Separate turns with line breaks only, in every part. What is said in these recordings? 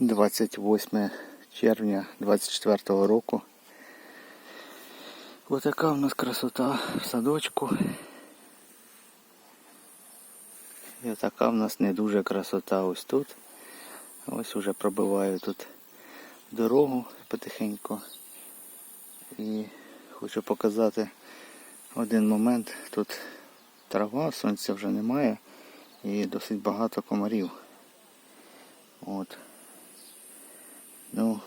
28 червня 24 року. Ось така в нас красота в садочку. І така в нас не дуже красота ось тут. Ось уже пробиваю тут дорогу потихеньку. І хочу показати один момент. Тут трава, сонця вже немає і досить багато комарів. От. Ну,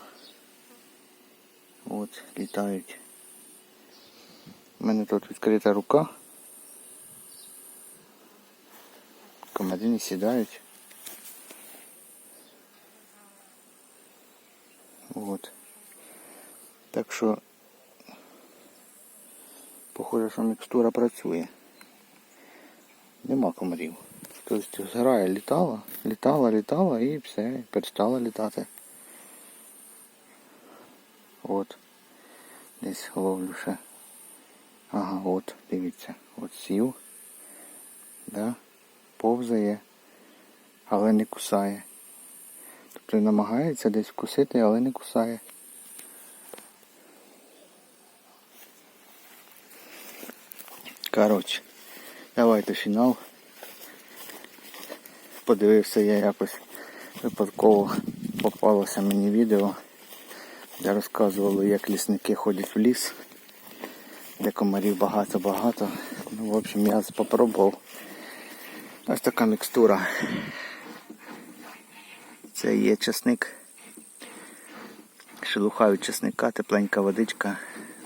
от, літають. У мене тут відкрита рука. Комари не сідають. От. Так що, похоже, що мікстура працює. Нема комарів. Тобто зграя літала, літала, літала і все, перестала літати. От. Десь ловлю ще. Ага, от, дивіться, от сів. Да? Повзає, але не кусає. Тобто намагається десь вкусити, але не кусає. Коротше, давайте фінал. Подивився я якось випадково попалося мені відео, де розказували, як лісники ходять в ліс, де комарів багато-багато. Ну, в общем, я спробував. Ось така мікстура. Це є чесник. Шелуха від чесника, тепленька водичка.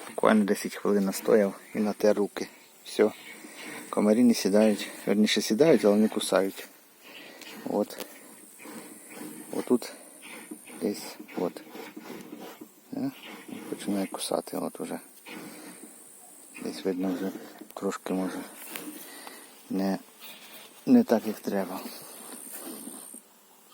Буквально 10 хвилин настояв і натер руки. Все. Комарі не сідають. Верніше сідають, але не кусають. От. Отут десь от. Починає кусати от уже. Десь видно вже трошки може не, не так як треба.